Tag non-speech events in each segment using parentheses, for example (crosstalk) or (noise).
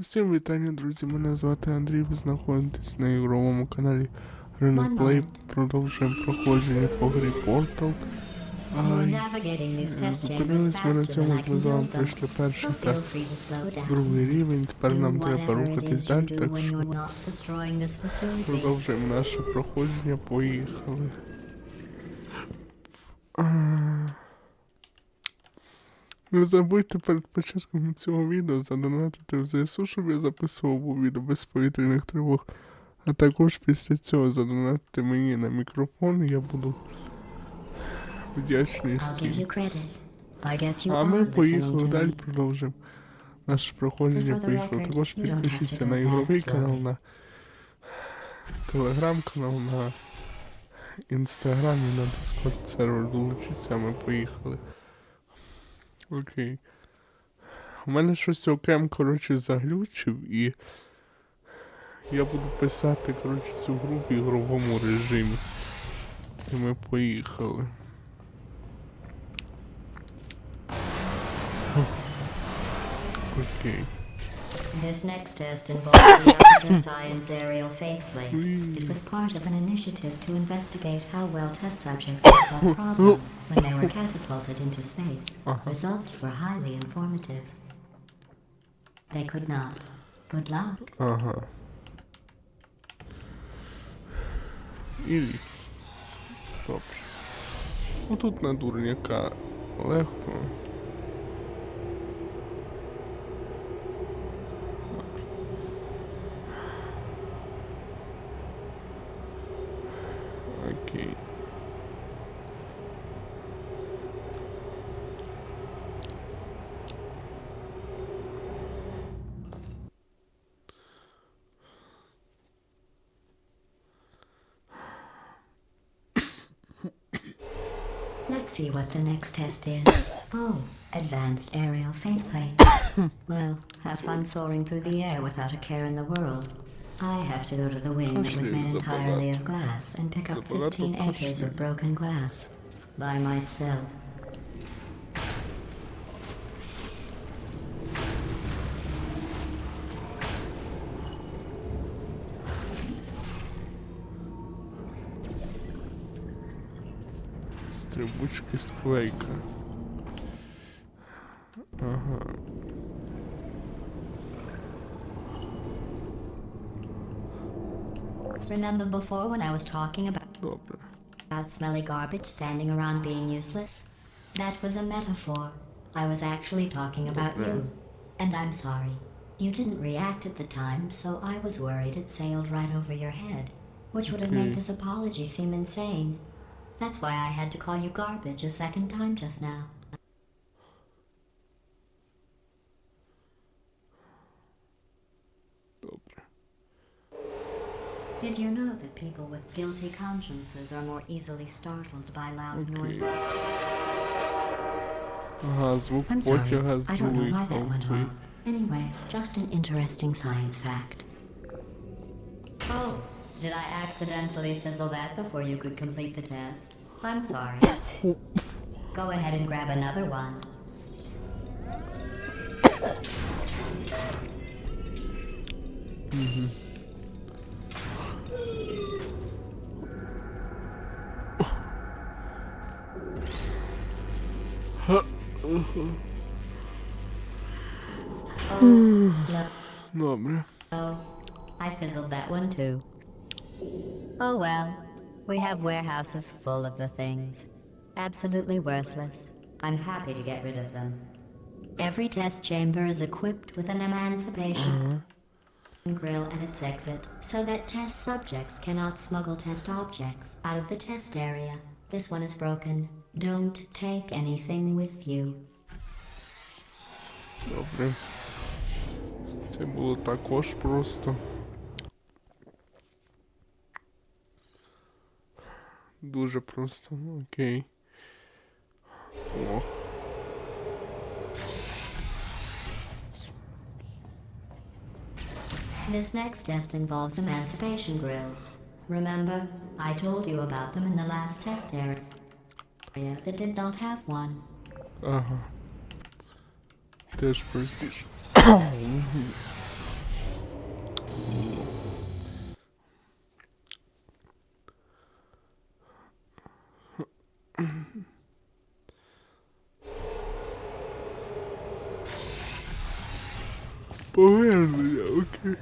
Усім вітання, друзі! Мене звати Андрій, ви знаходитесь на ігровому каналі Ринок Плей. Продовжуємо проходження по грі Portal. Е, зупинились ми на цьому, ми з вами пройшли перший та другий рівень. Тепер нам треба рухатись далі, так що продовжуємо наше проходження. Поїхали. Не забудьте перед початком цього відео задонатити в ЗСУ, щоб я записував у відео без повітряних тривог. А також після цього задонатити мені на мікрофон, і я буду вдячний всім. А ми поїхали далі, продовжимо наше проходження. Поїхали. Також підпишіться на ігровий канал, на телеграм-канал, на інстаграм і на дискорд сервер долучіться, ми поїхали. Окей. У мене щось окрем, коротше, заглючив і я буду писати, коротше, цю гру в ігровому режимі. І ми поїхали. Окей. This next test involves the Aperture (coughs) Science Aerial Faithplate. It was part of an initiative to investigate how well test subjects could solve (coughs) problems when they were catapulted into space. Uh-huh. Results were highly informative. They could not. Good luck. Uh huh. Easy. Dobrze. No tu na durniaka. Let's see what the next test is. (coughs) Oh, advanced aerial faith plate. (coughs) well, have fun soaring through the air without a care in the world. I have to go to the wing that was made entirely of glass and pick up 15 acres of broken glass. By myself. buczki z Quake'a. Remember before when I was talking about about smelly garbage standing around being useless? That was a metaphor. I was actually talking about you. And I'm sorry. You didn't react at the time, so I was worried it sailed right over your head, which would have made this apology seem insane. That's why I had to call you garbage a second time just now. Добре. Did you know that people with guilty consciences are more easily startled by loud Okay. noises? Ага, звук I'm sorry. потяга I don't know why that здвоїхав. went твій. wrong. Anyway, just an interesting science fact. Oh, did I accidentally fizzle that before you could complete the test? I'm sorry. Go ahead and grab another one. Mm-hmm. oh, no. (sighs) No, oh, I fizzled that one too. Oh well, we have warehouses full of the things. Absolutely worthless. I'm happy to get rid of them. Every test chamber is equipped with an emancipation grill at its exit so that test subjects cannot smuggle test objects out of the test area. This one is broken. Don't take anything with you. Добре. Це було також просто. Дуже просто. Ну, Окей. Ох. This next test involves emancipation grills. Remember, I told you about them in the last test area that did not have one. Ага. Теж простіше. (coughs) (coughs) Boy, okay.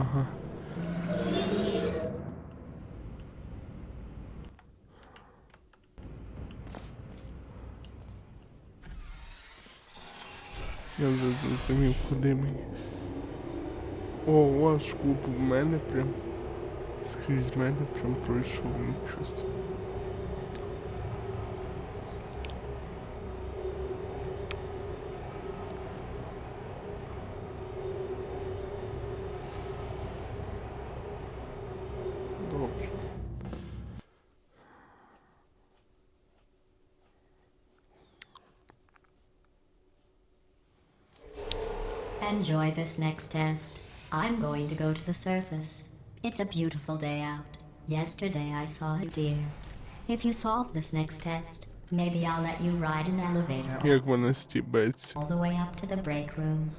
Ага. Я вже зрозумів, куди мені. О, ваш куб в мене прям. Скрізь мене прям пройшов нічого. Enjoy this next test. I'm going to go to the surface. It's a beautiful day out. Yesterday I saw a deer. If you solve this next test, maybe I'll let you ride an elevator Як вона стібеться. all the way up to the break room.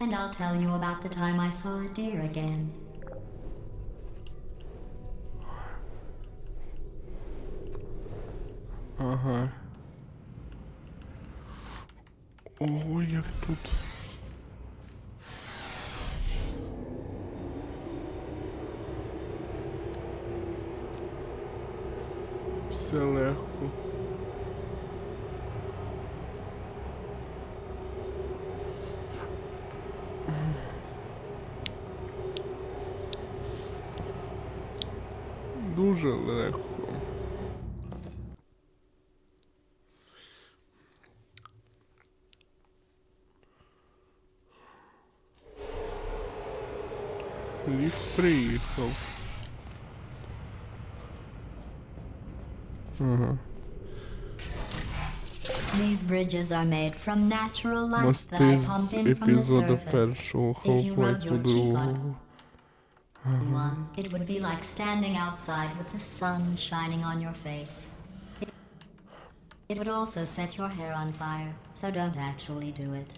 And I'll tell you about the time I saw a deer again. Ага. Ого, як тут. Все легко. Дуже легко. Ліфт приїхав. Ага. These bridges are made from natural light that Мости I з pumped in from the епізоду surface. першого If you rubbed Half-Life your cheek on другого. one, it would be like standing outside with the sun shining on your face. It- It would also set your hair on fire, so don't actually do it.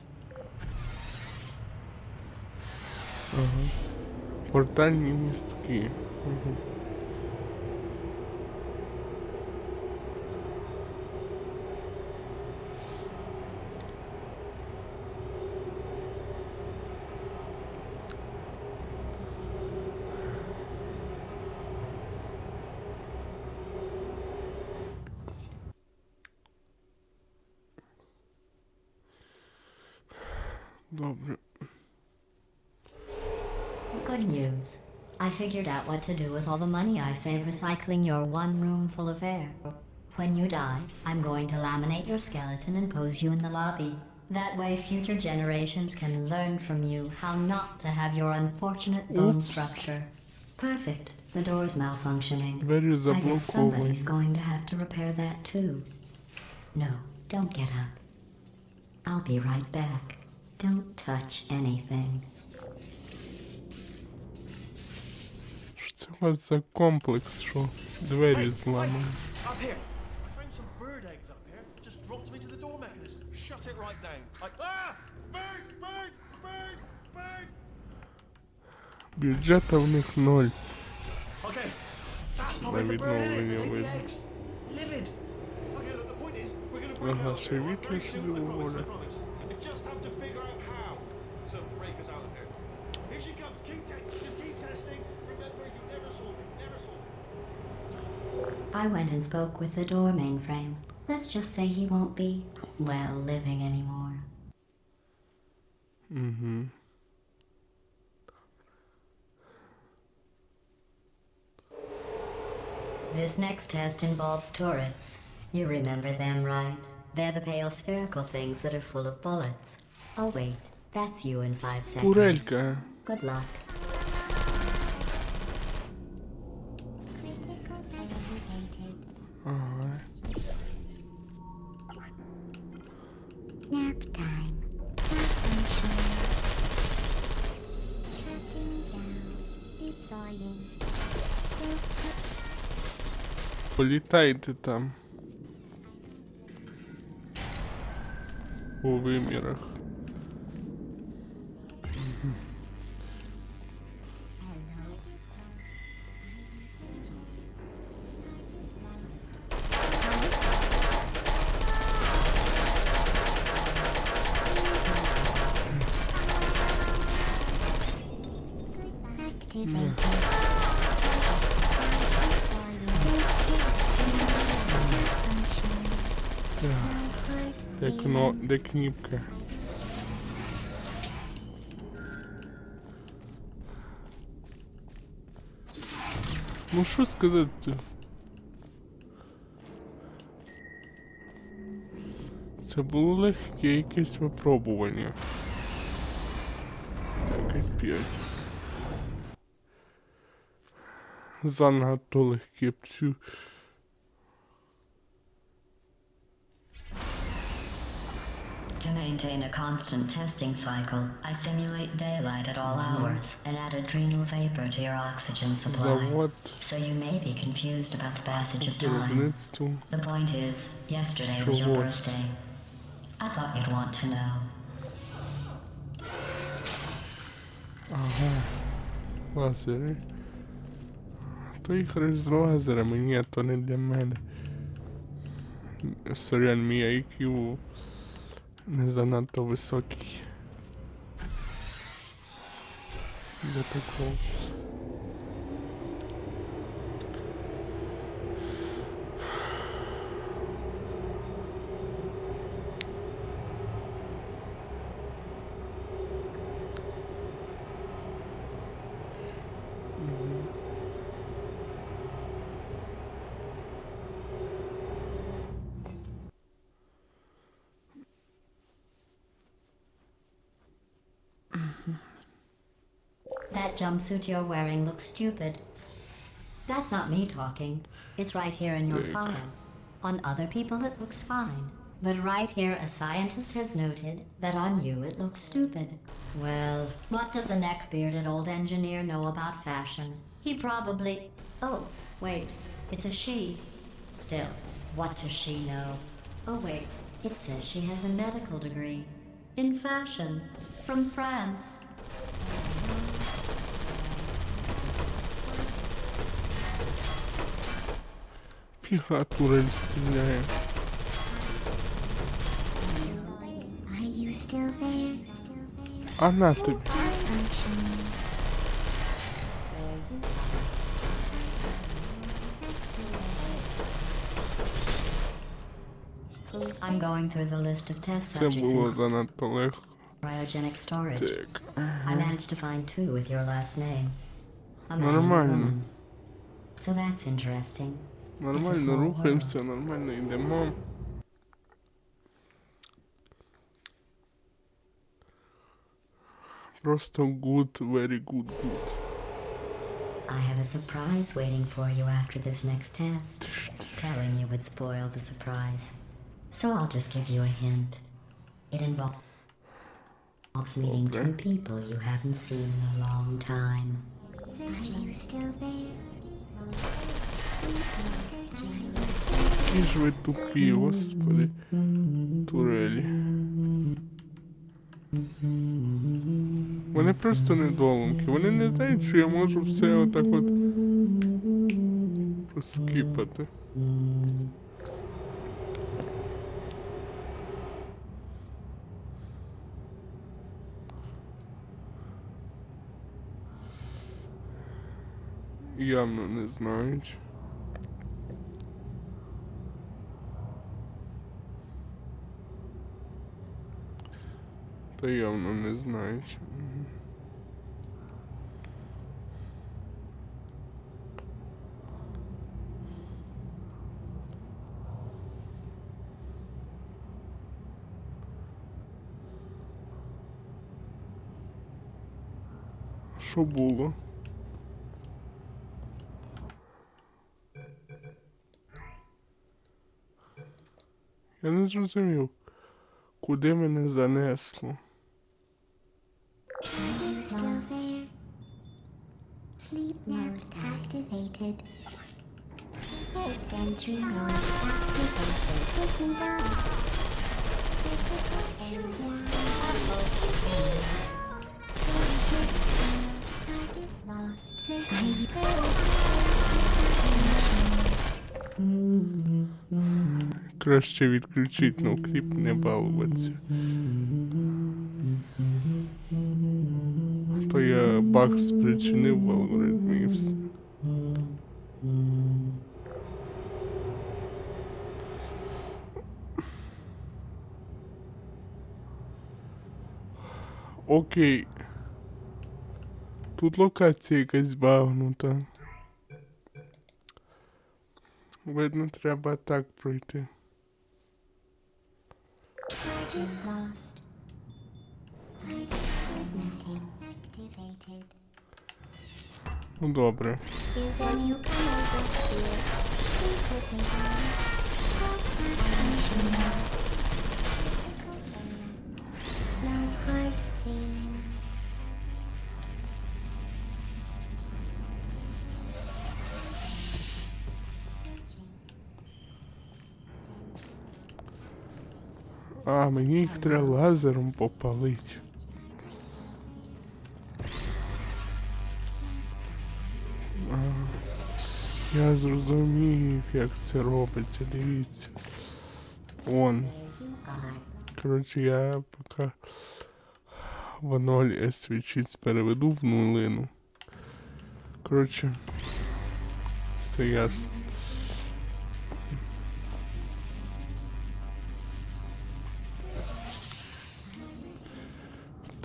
Портальні містки. Угу. figured out what to do with all the money I saved recycling your one room full of air. When you die, I'm going to laminate your skeleton and pose you in the lobby. That way, future generations can learn from you how not to have your unfortunate bone Oops. structure. Perfect. The door's malfunctioning. I guess somebody's going to have to repair that too. No, don't get up. I'll be right back. Don't touch anything. Це у вас за комплекс, що двери сломаны. Бюджета в них ноль. На відновлення видно. Ага, ще вітря сюди доволі. I went and spoke with the door mainframe. Let's just say he won't be, well, living anymore. Mm hmm. This next test involves turrets. You remember them, right? They're the pale spherical things that are full of bullets. Oh, wait. That's you in five seconds. Kurelka. Good luck. Політайте там. У вимірах. Де кніпка? Ну що сказати? Це було легке якесь випробування. Так, F5. Занадто легке maintain a constant testing cycle, I simulate daylight at all hours and add adrenal vapor to your oxygen supply. So, so you may be confused about the passage of time. The point is, yesterday was your birthday. I thought you'd want to know. Aha. Lá sério? Tô encarando as drogas, to minha tonelha merda. Sorry on me aí que o. Eu... zanadto wysoki. Dlatego That jumpsuit you're wearing looks stupid. That's not me talking. It's right here in your Dick. file. On other people, it looks fine. But right here, a scientist has noted that on you it looks stupid. Well, what does a neck bearded old engineer know about fashion? He probably. Oh, wait, it's a she. Still, what does she know? Oh, wait, it says she has a medical degree In fashion. From France. Фіга турель стріляє. Are you I'm going through the list of test Це subjects було in занадто легко. cryogenic storage. Так. I managed to find two with your last name. A man and a Нормально. woman. So that's interesting. Нормально small рухаємося, нормально йдемо. Просто good, very good, good. I have a surprise waiting for you after this next test. Telling you would spoil the surprise. So I'll just give you a hint. It involves meeting two people you haven't seen in a long time. Are you still there? Які ж ви тупі, господи. Турелі. Вони просто недолумки. Вони не знають, що я можу все отак от проскіпати. Явно не знають. Та явно не знають. Що було? Я не зрозумів, куди мене занесло. Sleep mode activated. Sentry mode activated. Lost. Краще відключить ноукліп, не балуватися. То я баг спричинив в алгоритмі і все. Окей. Тут локація якась багнута. Видно, треба так пройти. Target lost. Searching. Kidnapping activated. Ну добре. Is a А, мені їх треба лазером попалити. А, я зрозумів, як це робиться, дивіться. Вон. Коротше, я поки в ноль свічиць переведу в нулину. Коротше, все ясно.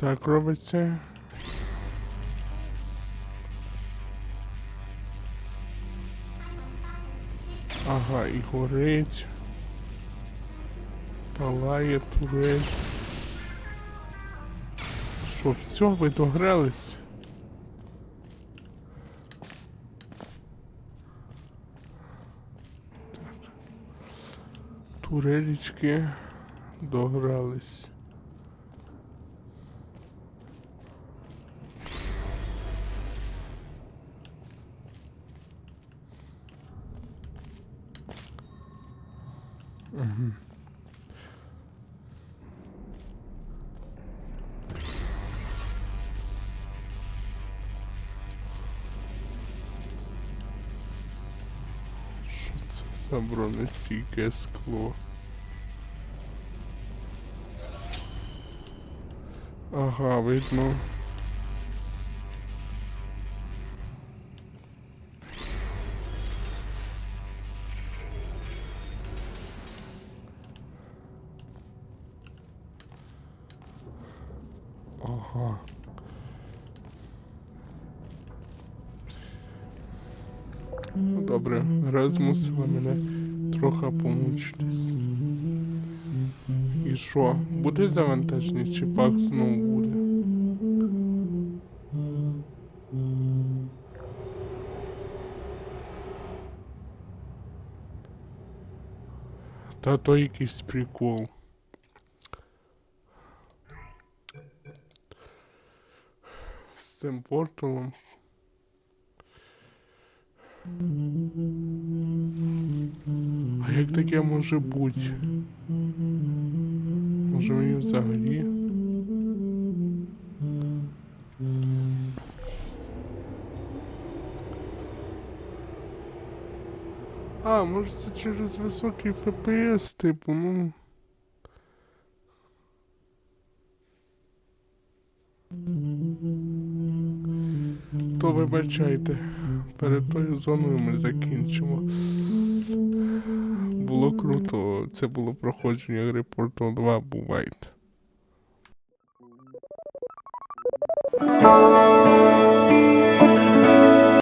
Так робиться. Ага, і горить. Палає турель. Що, все, ви догрались? Так. Турелечки догрались. За бронестійке скло? Ага, видно. Ну, добре, гра змусила мене трохи помучитись. І що, буде завантаження чи пак знову буде? Та то якийсь прикол. З цим порталом. А як таке може бути? Може мені взагалі? А, може це через високий ФПС, типу, ну. То вибачайте, перед тою зоною ми закінчимо. Було круто, це було проходження репорту Portal 2, бувайте.